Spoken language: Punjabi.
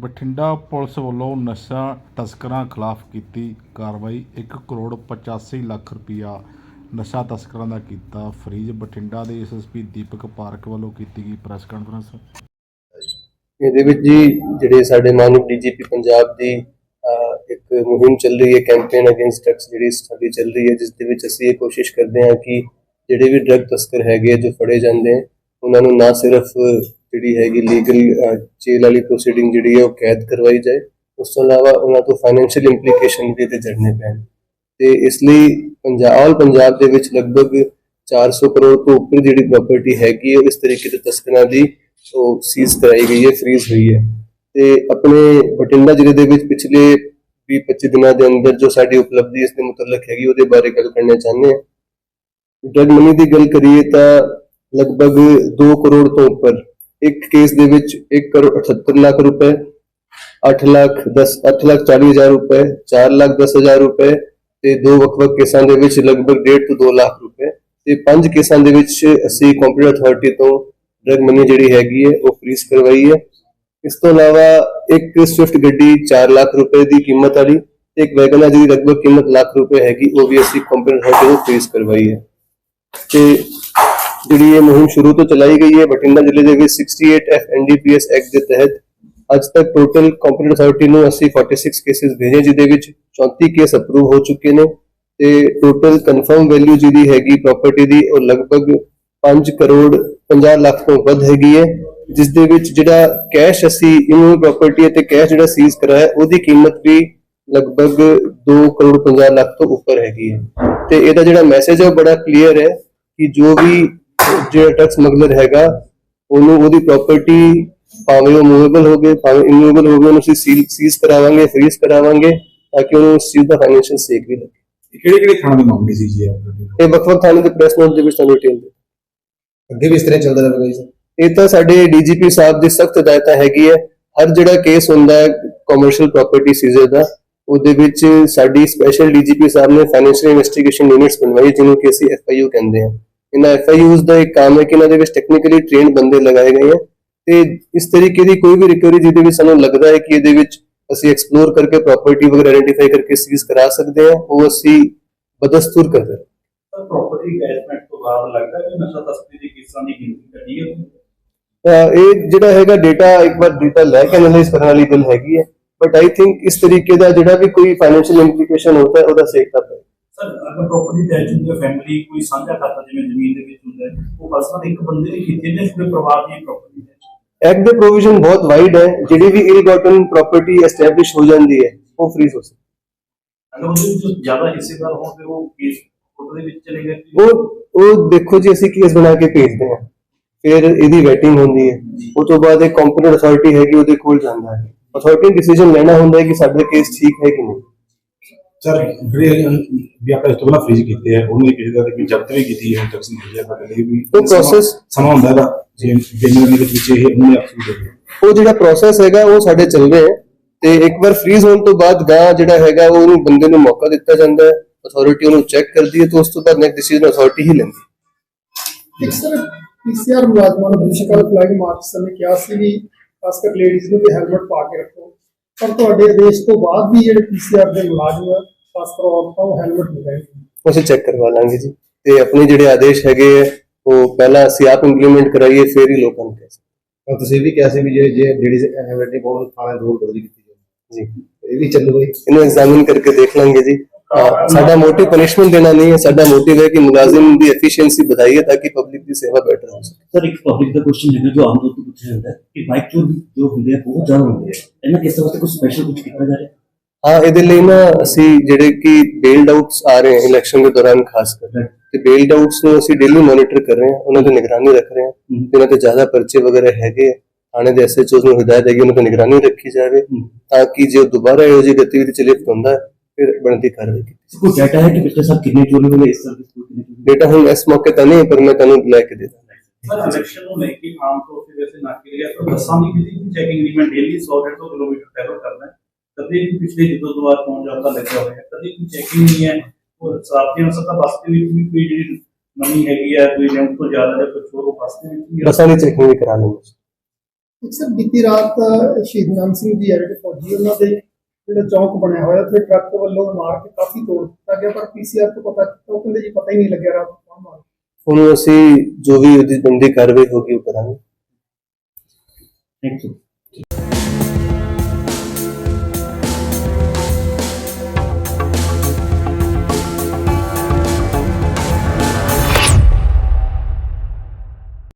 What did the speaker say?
ਬਠਿੰਡਾ ਪੁਲਿਸ ਵੱਲੋਂ ਨਸ਼ਾ ਤਸਕਰਾਂ ਖਿਲਾਫ ਕੀਤੀ ਕਾਰਵਾਈ 1 ਕਰੋੜ 85 ਲੱਖ ਰੁਪਇਆ ਨਸ਼ਾ ਤਸਕਰਾਂ ਦਾ ਕੀਤਾ ਫਰੀਜ਼। ਬਠਿੰਡਾ ਦੇ ਐਸਐਸਪੀ ਦੀਪਕ ਪਾਰਕ ਵੱਲੋਂ ਕੀਤੀ ਗਈ ਪ੍ਰੈਸ ਕਾਨਫਰੰਸ। ਇਹਦੇ ਵਿੱਚ ਜੀ ਜਿਹੜੇ ਸਾਡੇ ਮਾਨਯੋਗ ਡੀਜੀਪੀ ਪੰਜਾਬ ਦੀ ਇੱਕ ਮੁਹਿੰਮ ਚੱਲ ਰਹੀ ਹੈ ਕੈਂਪੇਨ ਅਗੇਂਸਟ ਡਰੱਗਸ ਜਿਹੜੀ ਸਾਡੀ ਚੱਲ ਰਹੀ ਹੈ ਜਿਸ ਦੇ ਵਿੱਚ ਅਸੀਂ ਇਹ ਕੋਸ਼ਿਸ਼ ਕਰਦੇ ਹਾਂ ਕਿ ਜਿਹੜੇ ਵੀ ਡਰੱਗ ਤਸਕਰ ਹੈਗੇ ਆ, ਜੋ ਫੜੇ ਜਾਂਦੇ ਉਹਨਾਂ ਨੂੰ ਨਾ ਸਿਰਫ ਜਿਹੜੀ ਹੈਗੀ ਲੀਗਲ ਜੇਲ੍ਹ ਵਾਲੀ ਪ੍ਰੋਸੀਡਿੰਗ ਜਿਹੜੀ ਹੈ ਉਹ ਕੈਦ ਕਰਵਾਈ ਜਾਏ। ਉਸ ਤੋਂ ਇਲਾਵਾ ਉਹਨਾਂ ਤੋਂ ਫਾਈਨੈਂਸ਼ੀਅਲ ਇੰਪਲੀਕੇਸ਼ਨ ਵੀ ਤੇ ਜੜਨੇ ਪੈਣ। ਤੇ ਇਸ ਲਈ ਪੰਜਾਬ, ਆਲ ਪੰਜਾਬ ਦੇ ਵਿੱਚ ਲਗਭਗ 400 ਕਰੋੜ ਤੋਂ ਉੱਪਰ ਜਿਹੜੀ ਪ੍ਰਾਪਰਟੀ ਹੈਗੀ ਹੈ, ਇਸ ਤਰੀਕੇ ਦੇ ਤਸਕਰਾਂ ਦੀ ਉਹ ਸੀਜ਼ ਕਰਾਈ ਗਈ ਹੈ ਫ੍ਰੀਜ਼ ਹੋਈ ਹੈ। ਤੇ ਆਪਣੇ ਬਠਿੰਡਾ ਜ਼ਿਲ੍ਹੇ ਦੇ ਵਿੱਚ ਪਿਛਲੇ 20-25 ਦਿਨਾਂ ਦੇ ਅੰਦਰ ਜੋ ਸਾਡੀ ਉਪਲਬਧੀ ਇਸ ਦੇ ਮੁਤਲਕ ਹੈਗੀ, ਉਹਦੇ ਬਾਰੇ ਗੱਲ ਕਰਨਾ ਚਾਹੁੰਦੇ ਹਾਂ। ਡਰਗ ਮਨੀ ਦੀ ਗੱਲ ਕਰੀਏ ਤਾਂ ਲਗਭਗ 2 ਕਰੋੜ ਤੋਂ ਉੱਪਰ ਇੱਕ ਕੇਸ ਦੇ ਵਿੱਚ 1 ਕਰੋੜ 78 ਲੱਖ ਰੁਪਏ 8 ਲੱਖ 10 8 ਲੱਖ 40 ਹਜ਼ਾਰ ਰੁਪਏ 4 ਲੱਖ 10 ਹਜ਼ਾਰ ਰੁਪਏ ਤੇ ਦੋ ਵੱਖ-ਵੱਖ ਕੇਸਾਂ ਦੇ ਵਿੱਚ ਲਗਭਗ 1.5 ਤੋਂ 2 ਲੱਖ ਰੁਪਏ ਤੇ ਪੰਜ ਕੇਸਾਂ ਦੇ ਵਿੱਚ ਅਸੀਂ ਕੰਪਿਊਟਰ ਅਥਾਰਟੀ ਤੋਂ ਡਰਗ ਮਨੀ ਜਿਹੜੀ ਹੈਗੀ ਹੈ, ਉਹ ਫ੍ਰੀਜ਼ ਕਰਵਾਈ ਹੈ। ਇਸ ਤੋਂ ਇਲਾਵਾ ਇੱਕ ਸਵਿਫਟ ਗੱਡੀ 4 ਲੱਖ ਰੁਪਏ ਦੀ ਕੀਮਤ ਵਾਲੀ ਤੇ ਇੱਕ ਵੈਗਨਰ ਜਿਹਦੀ ਲਗਭਗ ਕੀਮਤ ਲੱਖ ਰੁਪਏ ਹੈਗੀ, ਉਹ ਵੀ ਅਸੀਂ ਕੰਪਿਊਟਰ ਅਥਾਰਟੀ ਤੋਂ ਫ੍ਰੀਜ਼ ਕਰਵਾਈ ਹੈ। ਤੇ ਜਿਹੜੀ ਇਹ ਮੁਹਿੰਮ ਸ਼ੁਰੂ ਤੋਂ ਚਲਾਈ ਗਈ ਹੈ, ਬਠਿੰਡਾ ਜ਼ਿਲ੍ਹੇ ਦੇ ਵਿੱਚ 68 ਐਫ ਐਨਡੀਪੀਐਸ ਐਕਟ ਦੇ ਤਹਿਤ ਅੱਜ ਤੱਕ ਟੋਟਲ ਕੰਪਿਊਟਰ ਅਥਾਰਟੀ ਨੂੰ ਅਸੀਂ 46 ਕੇਸਿਸ ਭੇਜੇ, ਜਿਹਦੇ ਵਿੱਚ 34 ਕੇਸ ਅਪਰੂਵ ਹੋ ਚੁੱਕੇ ਨੇ ਤੇ ਟੋਟਲ ਕਨਫਰਮ ਵੈਲਿਊ ਜਿਹਦੀ ਹੈਗੀ ਪ੍ਰਾਪਰਟੀ ਦੀ, ਉਹ ਲਗਭਗ 5 ਕਰੋੜ 50 ਲੱਖ ਤੋਂ ਵੱਧ ਹੈਗੀ ਹੈ ਜਿਸ ਦੇ ਵਿੱਚ ਜਿਹੜਾ ਕੈਸ਼ ਅਸੀਂ ਇਨੋ ਪ੍ਰਾਪਰਟੀ ਅਤੇ ਕੈਸ਼ ਜਿਹੜਾ ਸੀਜ਼ ਕਰਾਇਆ, ਉਹਦੀ ਕੀਮਤ ਵੀ ਲਗਭਗ 2 ਕਰੋੜ 50 ਲੱਖ ਤੋਂ ਉੱਪਰ ਹੈਗੀ ਹੈ। ਤੇ ਇਹਦਾ ਜਿਹੜਾ ਮੈਸੇਜ ਹੈ, ਉਹ ਬੜਾ ਕਲੀਅਰ ਹੈ ਕਿ ਜੋ ਵੀ ਜਿਹੜਾ ਟੈਕਸ ਸਮਗਲਰ ਹੈਗਾ ਉਹਨੂੰ ਉਹਦੀ ਪ੍ਰਾਪਰਟੀ ਭਾਵੇਂ ਉਹ ਮੂਵੇਬਲ ਹੋਵੇ ਭਾਵੇਂ ਇਮੂਵੇਬਲ ਹੋਵੇ ਉਹਨੂੰ ਅਸੀਂ ਸੀਜ਼ ਕਰਾਵਾਂਗੇ ਫ੍ਰੀਜ਼ ਕਰਾਵਾਂਗੇ ਤਾਂ ਕਿ ਉਹਨੂੰ ਇਸ ਚੀਜ਼ ਦਾ ਫਾਈਨੈਂਸ਼ੀਅਲ ਸੇਕ ਵੀ ਲੱਗੇ। ਕਿਹੜੇ ਕਿਹੜੇ ਥਾਣੇ ਦੇ ਮਾਮਲੇ ਸੀ ਜੀ ਇਹ ਵੱਖ-ਵੱਖ ਥਾਣੇ ਦੇ ਪ੍ਰੈਸ ਨੋਟ ਦੇ ਵਿੱਚ ਤੁਹਾਨੂੰ ਡਿਟੇਲ ਦੇ ਅੱਗੇ ਵੀ ਇਸ ਤਰ੍ਹਾਂ ਚੱਲਦਾ ਰਹੇਗਾ ਜੀ ਇਹ ਤਾਂ ਸਾਡੇ ਡੀਜੀਪੀ ਸਾਹਿਬ ਦੀ ਸਖਤ ਹਦਾਇਤਾਂ ਹੈਗੀ ਹੈ। ਹਰ ਜਿਹੜਾ ਕੇਸ ਹੁੰਦਾ ਹੈ ਕਮਰਸ਼ੀਅਲ ਪ੍ਰਾਪਰਟੀ ਸੀਜ਼ਰ ਦਾ ਉਹਦੇ ਵਿੱਚ ਸਾਡੀ ਸਪੈਸ਼ਲ ਡੀਜੀਪੀ ਸਾਹਿਬ ਨੇ ਫਾਈਨੈਂਸ਼ੀਅਲ ਇਨਵੈਸਟੀਗੇਸ਼ਨ ਯੂਨਿਟਸ ਬਣਵਾਈ ਜਿਹਨੂੰ ਕਿ ਅਸੀਂ ਐਫਆਈਯੂ ਕਹਿੰਦੇ ਹਾਂ। ਇਹਨਾਂ ਐਫਆਈਯੂਜ਼ ਦਾ ਇੱਕ ਕੰਮ ਹੈ ਕਿ ਇਹਨਾਂ ਦੇ ਵਿੱਚ ਟੈਕਨੀਕਲੀ ਟ੍ਰੇਨਡ ਬੰਦੇ ਲਗਾਏ ਗਏ ਹੈ ਤੇ ਇਸ ਤਰੀਕੇ ਦੀ ਕੋਈ ਵੀ ਰਿਕਵਰੀ ਜਿਹਦੇ ਵਿੱਚ ਸਾਨੂੰ ਲੱਗਦਾ ਹੈ ਕਿ ਇਹਦੇ ਵਿੱਚ ਅਸੀਂ ਐਕਸਪਲੋਰ ਕਰਕੇ ਪ੍ਰਾਪਰਟੀ ਵਗੈਰਾ ਆਇਡੈਂਟੀਫਾਈ ਕਰਕੇ ਸੀਜ਼ ਕਰਾ ਸਕਦੇ ਹਾਂ ਉਹ ਅਸੀਂ ਬਦਸਤੂਰ ਕਰਦੇ ਹਾਂ। ਪ੍ਰੋਪਰਟੀ ਅਟੈਚਮੈਂਟ ਤੋਂ ਬਾਅਦ ਲੱਗਦਾ ਕਿ ਨਸ਼ਾ ਤਸਕਰੀ ਦੀ ਕੇਸਾਂ ਦੀ ਗਿਣਤੀ ਘਟੀ ਹੈ? ਇਹ ਜਿਹੜਾ ਹੈਗਾ ਡਾਟਾ ਇੱਕ ਵਾਰ ਡਾਟਾ ਲੈ ਕੇ ਐਨਾਲਾਈਜ਼ ਕਰਨ ਵਾਲੀ ਗੱਲ ਹੈਗੀ ਹੈ ਬਟ ਆਈ ਥਿੰਕ ਇਸ ਤਰੀਕੇ ਦਾ ਜਿਹੜਾ ਵੀ ਕੋਈ ਫਾਈਨੈਂਸ਼ੀਅਲ ਇੰਪਲੀਕੇਸ਼ਨ ਹੁੰਦਾ ਹੈ ਉਹਦਾ ਸੇਕ ਤਾਂ ਸਰ ਅਗਰ ਪ੍ਰੋਪਰਟੀ ਅਟੈਚ ਹੁੰਦੀ ਹੈ ਫੈਮਿਲੀ ਕੋਈ ਸਾਂਝਾ ਖਾਤਾ ਜਿਵੇਂ ਜ਼ਮੀਨ ਦੇ ਵਿੱਚ ਹੁੰਦਾ ਹੈ ਉਹ ਬਸ ਇੱਕ ਬੰਦੇ ਦੀ ਕੀਤੀ ਨੇ ਪੂਰੇ ਪਰਿਵਾਰ ਦੀ ਪ੍ਰੋਪਰਟੀ ਹੈ। ਐਕਟ ਦੇ ਪ੍ਰੋਵੀਜ਼ਨ ਬਹੁਤ ਵਾਈਡ ਹੈ ਜਿਹੜੀ ਵੀ ਇਲ ਗੋਟਨ ਪ੍ਰਾਪਰਟੀ ਐਸਟੈਬਲਿਸ਼ ਹੋ ਜਾਂਦੀ ਹੈ ਉਹ ਫ੍ਰੀਜ਼ ਹੋ। ਸਕਦੀ ਅਗਰ ਉਹਦੇ ਵਿੱਚ ਜ਼ਿਆਦਾ ਹਿੱਸੇਦਾਰ ਹੋਣ ਫਿਰ ਉਹ ਕੇਸ ਕੋਰਟ ਦੇ ਵਿੱਚ ਚਲੇ ਗਏ ਹੈ। ਉਹ ਉਹ ਦੇਖੋ ਜੀ ਅਸੀਂ ਕੇਸ ਬਣਾ ਕੇ ਭੇਜਦੇ ਹਾਂ। ਫਿਰ ਇਹਦੀ ਵੈਟਿੰਗ ਹੁੰਦੀ ਹੈ। ਉਸ ਤੋਂ ਬਾਅਦ ਇੱਕ ਕੰਪੀਟੈਂਟ ਅਥਾਰਟੀ ਹੈਗੀ ਉਹਦੇ ਕੋਲ ਜਾਂਦਾ ਹੈ। ਅਥਾਰਟੀ ਡਿਸੀਜਨ ਲੈਣਾ ਹੁੰਦਾ ਹੈ ਕਿ ਸਾਡਾ ਕੇਸ ਠੀਕ ਹੈ ਕਿ ਨਹੀਂ। ਸਰ ਜਿਹੜੇ ਵੀ ਆਪਾਂ ਇਸ ਤੋਂ ਪਹਿਲਾਂ ਫ੍ਰੀਜ ਕੀਤੇ ਆ ਉਹਨੂੰ ਕਿਸੇ ਦਾ ਵੀ ਜ਼ਬਤ ਵੀ ਕੀਤੀ ਹੈ ਟੈਕਸ ਨਹੀਂ ਪਰ ਲਈ ਵੀ ਉਹ process- ਸਮਾਂ ਹੁੰਦਾ ਇਹਦਾ ਜੇ ਬਿਨਾਂ ਦੇ ਵਿੱਚ ਇਹ ਉਹਨੇ ਅਕਸਰ ਦੇ ਉਹ ਜਿਹੜਾ ਪ੍ਰੋਸੈਸ ਹੈਗਾ ਉਹ ਸਾਡੇ ਚੱਲ ਰਿਹਾ ਹੈ ਤੇ ਇੱਕ ਵਾਰ ਫ੍ਰੀਜ਼ ਹੋਣ ਤੋਂ ਬਾਅਦ ਗਾਂ ਜਿਹੜਾ ਹੈਗਾ ਉਹ ਉਹਨੂੰ ਬੰਦੇ ਨੂੰ ਮੌਕਾ ਦਿੱਤਾ ਜਾਂਦਾ ਹੈ ਅਥਾਰਟੀ ਉਹਨੂੰ ਚੈੱਕ ਕਰਦੀ ਹੈ ਤੇ ਉਸ ਤੋਂ ਬਾਅਦ ਨੈਕਸਟ ਡਿਸੀਜਨ ਅਥਾਰਟੀ ਹੀ ਲੈਂਦੀ ਹੈ। ਇੱਕ ਸਰ ਪੀਸੀਆਰ ਮੁਲਾਜ਼ਮਾਂ ਨੂੰ ਦੂਸ਼ਕਲ ਫਲਾਈਟ ਮਾਰਚ ਸਮੇਂ ਕਿਹਾ ਸੀ ਵੀ ਖਾਸ ਕਰ ਲੇਡੀਜ਼ ਨੂੰ ਵੀ ਹੈਲਮਟ ਪਾ ਕੇ ਰੱਖੋ। ਪਰ ਤੁਹਾਡੇ ਆਦੇਸ਼ ਤੋਂ ਬਾਅਦ ਵੀ ਜਿਹੜੇ ਪੀਸੀਆਰ ਦੇ ਮੁਲਾਜ਼ਮ ਆ, ਖਾਸ ਕਰ ਔਰਤਾਂ ਉਹ ਹੈਲਮਟ ਨਹੀਂ ਪਹਿਨਦੇ ਉਹ ਅਸੀਂ ਚੈੱਕ ਕਰਵਾ ਲਾਂਗੇ ਜੀ ਤੇ ਆਪਣੇ ਜਿਹੜੇ ਆਦੇਸ਼ ਹੈਗੇ ਹੈ, ਉਹ ਪਹਿਲਾਂ ਅਸੀਂ ਆਪ ਇੰਪਲੀਮੈਂਟ ਕਰਾਈਏ ਫਿਰ ਹੀ ਲੋਕਾਂ ਨੂੰ ਕਹਿ ਸਕਦੇ ਔਰ ਤੁਸੀਂ ਵੀ ਕਿਹਾ ਸੀ ਵੀ ਜੇ ਜੇ ਲੇਡੀਜ਼ ਹੈਵਰਟੀ ਬਹੁਤ ਥਾਣੇ ਦੂਰ ਬਦਲੀ ਕੀਤੀ ਜਾਵੇ ਜੀ ਇਹ ਵੀ ਚੱਲੂਗਾ ਜੀ ਇਹਨੂੰ ਐਗਜ਼ਾਮਿਨ ਕਰਕੇ ਦੇਖ ਲਾਂਗੇ ਜੀ ਅਹ ਸਾਡਾ ਮੋਟਿਵ ਪਨਿਸ਼ਮੈਂਟ ਦੇਣਾ ਨਹੀਂ ਹੈ ਸਾਡਾ ਮੋਟਿਵ ਹੈ ਕਿ ਮੁਲਾਜ਼ਮ ਦੀ ਐਫੀਸ਼ੀਐਂਸੀ ਵਧਾਈਏ ਤਾਂ ਕਿ ਪਬਲਿਕ ਦੀ ਸੇਵਾ ਬਿਹਤਰ ਹੋ ਸਕੇ ਸਰ ਇੱਕ ਪਬਲਿਕ ਦਾ ਕੁਐਸਚਨ ਹੈਗਾ ਜੋ ਆਮ ਤੌਰ ਤੇ ਪੁੱਛਿਆ ਜਾਂਦਾ ਹੈ ਕਿ ਬਾਈਕ ਚੋਰ ਜੋ ਹੁੰਦੇ ਆ ਬਹੁਤ ਜ਼ਿਆਦਾ ਹੁੰਦੇ ਆ ਇਹਨਾਂ ਕੇਸਾਂ ਵਾਸਤੇ ਕੁਝ ਸਪੈਸ਼ਲ ਕੁਝ ਕੀਤਾ ਜਾ ਰਿਹਾ? ਹਾਂ ਇਹਦੇ ਲਈ ਨਾ ਅਸੀਂ ਜਿਹੜੇ ਕਿ ਬੇਲਡ ਆਊਟਸ ਆ ਰਹੇ ਹਨ ਇਲੈਕਸ਼ਨ ਦੇ ਦੌਰਾਨ ਖਾਸ ਕਰ। ਤੇ ਬੇਲਡ ਆਊਟਸ ਨੂੰ ਅਸੀਂ ਡੇਲੀ ਮੋਨੀਟਰ ਕਰ ਰਹੇ ਹਾਂ ਉਹਨਾਂ ਦੀ ਨਿਗਰਾਨੀ ਰੱਖ ਰਹੇ ਹਾਂ। ਜਿਨ੍ਹਾਂ ਤੇ ਜ਼ਿਆਦਾ ਪਰਚੇ ਵਗੈਰਾ ਹੈਗੇ ਥਾਣੇ ਦੇ ਐਸਐਚਓਸ ਨੂੰ ਹਦਾਇਤ ਹੈ ਕਿ ਉਹਨਾਂ ਤੇ ਨਿਗਰਾਨੀ ਰੱਖੀ ਜਾਵੇ ਤਾਂ ਕਿ ਜੇ ਦੁਬਾਰਾ ਇਹੋ ਜਿਹੀ ਗਤੀਵਿਧੀ ਚ ਲਿਪਤ ਹੁੰਦਾ ਫਿਰ ਬਣਦੀ ਕਾਰਵਾਈ ਕੀਤੀ ਕੋਈ ਡਾਟਾ ਹੈ ਕਿ ਪਿਛਲੇ ਸਾਲ ਕਿੰਨੇ ਚੋਰੀ ਹੋਏ ਇਸ ਸਾਲ ਕਿੰਨੇ? ਡੇਟਾ ਹੁਣ ਇਸ ਮੌਕੇ ਤਾਂ ਨਹੀਂ ਪਰ ਮੈਂ ਤੁਹਾਨੂੰ ਲੈ ਕੇ ਦੇ ਦਾਂਗਾ। ਸਰ ਇਲੈਕਸ਼ਨ ਨੂੰ ਲੈ ਕੇ ਆਮ ਤੌਰ ਤੇ ਵੈਸੇ ਨਾਕੇ ਲਿਆ ਤਾਂ ਬੱਸਾਂ ਦੀ ਕਿਤੇ ਵੀ ਚੈਕਿੰਗ ਨਹੀਂ ਮੈਂ ਡੇਲੀ 100 150 ਕਿਲੋਮੀਟਰ ਟਰੈਵਲ ਕਰਦਾ ਕਦੇ ਵੀ ਪਿਛਲੇ ਜਦੋਂ ਦੁਆਰ ਪਹੁੰਚ ਜਾਂਦਾ ਲੱਗਿਆ ਹੋਇਆ ਕਦੇ ਵੀ ਚੈਕਿੰਗ ਨਹੀਂ ਹੈ। ਔਰ ਸਾਥੀਆਂ ਸਤਾ ਬੱਸ ਦੇ ਵਿੱਚ ਵੀ ਕੋਈ ਜਿਹੜੀ ਨਵੀਂ ਹੈਗੀ ਆ ਕੋਈ ਲਿਮਟ ਤੋਂ ਜ਼ਿਆਦਾ ਜਾਂ ਕੁਝ ਹੋਰ ਬੱਸ ਦੇ ਵਿੱਚ ਵੀ ਬੱਸਾਂ ਦੀ ਚੈਕਿੰਗ ਵੀ ਕਰਾ ਲਵਾਂਗੇ ਸਰ ਬੀਤੀ ਰਾਤ ਸ਼ਹੀਦ ਨਾਮ ਸਿੰਘ ਜੀ ਜਿਹੜੇ ਫੌਜੀ ਉਹਨਾਂ ਦੇ ਜਿਹੜਾ ਚੌਕ ਬਣਿਆ ਹੋਇਆ ਉੱਥੇ ਟਰੱਕ ਵੱਲੋਂ ਮਾਰ ਕੇ ਕਾਫੀ ਤੋੜ ਦਿੱਤਾ ਗਿਆ ਪਰ ਪੀਸੀਆਰ ਤੋਂ ਪਤਾ ਉਹ ਕਹਿੰਦੇ ਜੀ ਪਤਾ ਹੀ ਨਹੀਂ ਲੱਗਿਆ ਰਾਤ ਉਹਨੂੰ ਅਸੀਂ ਜੋ ਵੀ ਉਹਦੀ ਬੰਦੀ ਕਾਰਵਾਈ ਹੋਗੀ ਉਹ ਕਰਾਂਗੇ। Thank you